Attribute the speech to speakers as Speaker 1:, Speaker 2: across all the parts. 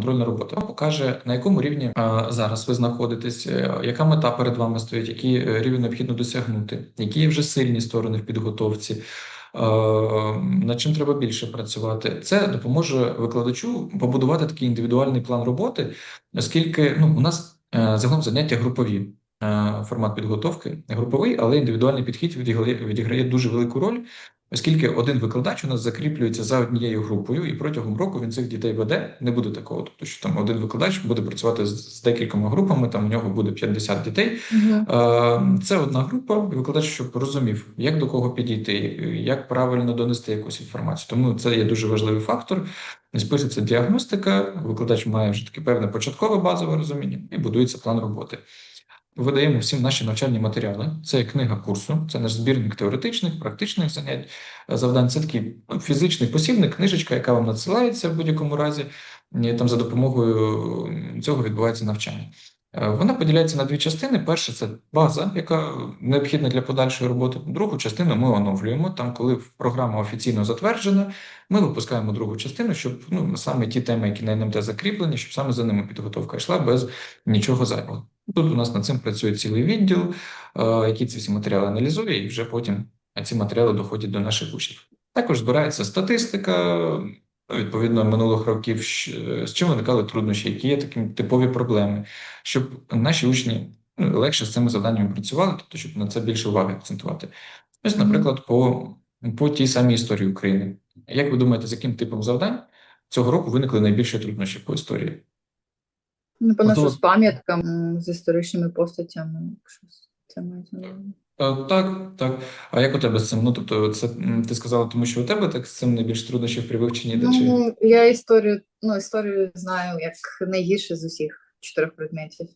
Speaker 1: контрольна робота. Вона покаже, на якому рівні е, зараз ви знаходитесь, е, яка мета перед вами стоїть, який е, рівень необхідно досягнути, які є вже сильні сторони в підготовці. Над чим треба більше працювати, це допоможе викладачу побудувати такий індивідуальний план роботи, оскільки ну у нас загалом заняття групові. Формат підготовки груповий, але індивідуальний підхід відіграє дуже велику роль, оскільки один викладач у нас закріплюється за однією групою, і протягом року він цих дітей веде. Не буде такого, тобто що там один викладач буде працювати з, з декількома групами, там у нього буде 50 дітей. Е, Це одна група, і викладач, щоб розумів, як до кого підійти, як правильно донести якусь інформацію. Тому це є дуже важливий фактор. Спишеться діагностика, викладач має вже таке певне початкове базове розуміння і будується план роботи. Видаємо всім наші навчальні матеріали. Це книга курсу, це наш збірник теоретичних, практичних занять, е, завдань. Це такий ну, фізичний посібник, книжечка, яка вам надсилається в будь-якому разі. Там за допомогою цього відбувається навчання. Е, Вона поділяється на дві частини. Перша це база, яка необхідна для подальшої роботи. Другу частину ми оновлюємо. Там, коли програма офіційно затверджена, ми випускаємо другу частину, щоб ну саме ті теми, які на НМТ закріплені, щоб саме за ними підготовка йшла без нічого зайвого. Тут у нас над цим працює цілий відділ, е, який ці всі матеріали аналізує, і вже потім ці матеріали доходять до наших учнів. Також збирається статистика. ну, Відповідно, минулих років з чим виникали труднощі, які є такі типові проблеми, щоб наші учні ну, легше з цими завданнями працювали, тобто щоб на це більше уваги акцентувати. Ось, наприклад, по, по тій самій історії України. Як ви думаєте, з яким типом завдань цього року виникли найбільші труднощі по історії? Готово.
Speaker 2: що з пам'ятками, з історичними постатями. Щось це мається на увазі.
Speaker 1: Е, Так, так. А як у тебе з цим? Ну, тобто, це ти сказала, тому що у тебе так з цим найбільш труднощів при вивченні де чи
Speaker 2: Ну, я історію, ну, історію знаю як найгірше з усіх чотирьох предметів.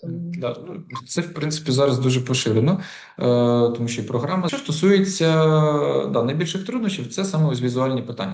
Speaker 2: Тому...
Speaker 1: Да, ну, це в принципі зараз дуже поширено, е, тому що і програма. Що стосується да, найбільших труднощів, це саме ось візуальні питання.